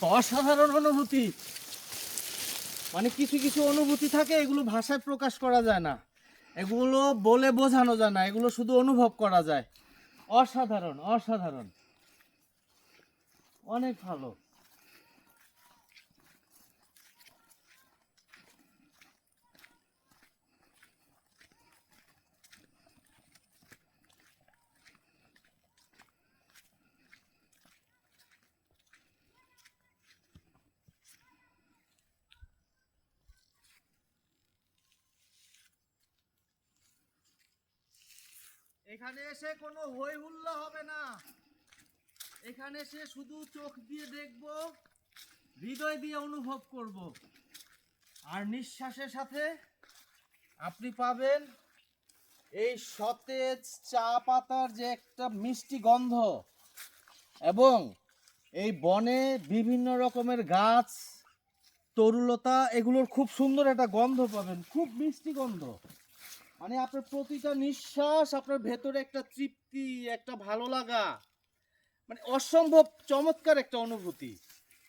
অসাধারণ অনুভূতি। মানে কিছু কিছু অনুভূতি থাকে, এগুলো ভাষায় প্রকাশ করা যায় না। এগুলো বলে বোঝানো যায় না, এগুলো শুধু অনুভব করা যায়। অসাধারণ অসাধারণ। অনেক ভালো। এখানে এসে কোনো হই হুল্লা হবে না। এখানে এসে শুধু চোখ দিয়ে দেখব, হৃদয় দিয়ে অনুভব করব। আর নিঃশ্বাসের সাথে আপনি পাবেন এই সতেজ চা পাতার যে একটা মিষ্টি গন্ধ এবং এই বনে বিভিন্ন রকমের গাছ, তরুলতা, এগুলোর খুব সুন্দর একটা গন্ধ পাবেন, খুব মিষ্টি গন্ধ। মানে আপনার প্রতিটা নিঃশ্বাস, আপনার ভেতরে একটা তৃপ্তি, একটা ভালো লাগা মানে অসম্ভব চমৎকার একটা অনুভূতি।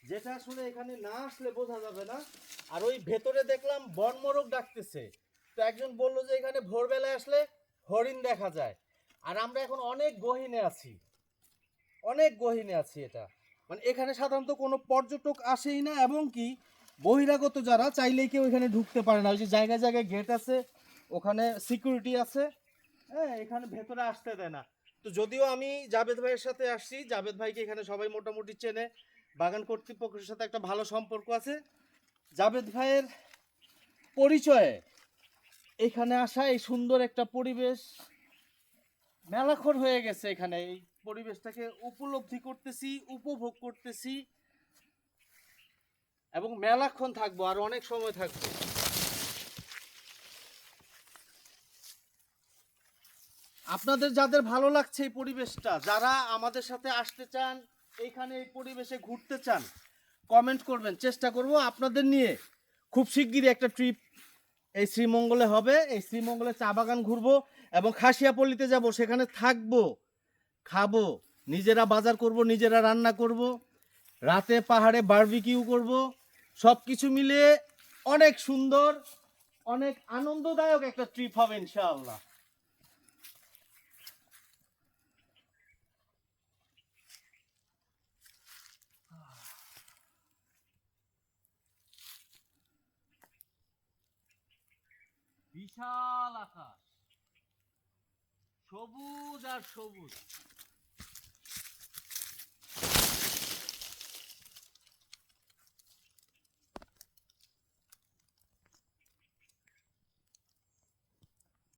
যেটা আসলে এখানে না আসলে বোঝা যাবে না। আর ওই ভেতরে দেখলাম বনমরক ডাকতেছে। তো একজন বলল যে, এখানে ভোরবেলায় আসলে হরিণ দেখা যায়। আর আমরা এখন অনেক গহীনে আছি। অনেক গহীনে আছি এটা। মানে এখানে সাধারণত কোনো পর্যটক আসেই না। এবং কি, বহিরাগত যারা, চাইলেই কেউ এখানে ঢুকতে পারে না। ওই যে জায়গায় জায়গায় গেট আছে ওখানে সিকিউরিটি আছে। হ্যাঁ এখানে ভেতরে আসতে দেয় না। তো যদিও আমি জাভেদ ভাইয়ের সাথে আসছি জাবেদ ভাইকে এখানে সবাই মোটামুটি চেনে। বাগান কর্তৃপক্ষের সাথে একটা ভালো সম্পর্ক আছে। জাভেদ ভাইয়ের পরিচয়ে এখানে আসা এই সুন্দর একটা পরিবেশ মেলাখর হয়ে গেছে এখানে। এই পরিবেশটাকে উপলব্ধি করতেছি, উপভোগ করতেছি এবং মেলাক্ষণ থাকব, আর অনেক সময় থাকব। আপনাদের যাদের ভালো লাগছে এই পরিবেশটা, যারা আমাদের সাথে আসতে চান এইখানে এই পরিবেশে ঘুরতে চান কমেন্ট করবেন, চেষ্টা করব আপনাদের নিয়ে খুব শিগগিরই একটা ট্রিপ এই শ্রীমঙ্গলে হবে। এই শ্রীমঙ্গলে চা বাগান ঘুরবো এবং খাসিয়াপল্লিতে যাব, সেখানে থাকব, খাব, নিজেরা বাজার করব, নিজেরা রান্না করব, রাতে পাহাড়ে বারবিকিউ করব সব কিছু মিলিয়ে অনেক সুন্দর, অনেক আনন্দদায়ক একটা ট্রিপ হবে ইনশাআল্লাহ। বিশাল আকাশ। সবুজ আর সবুজ।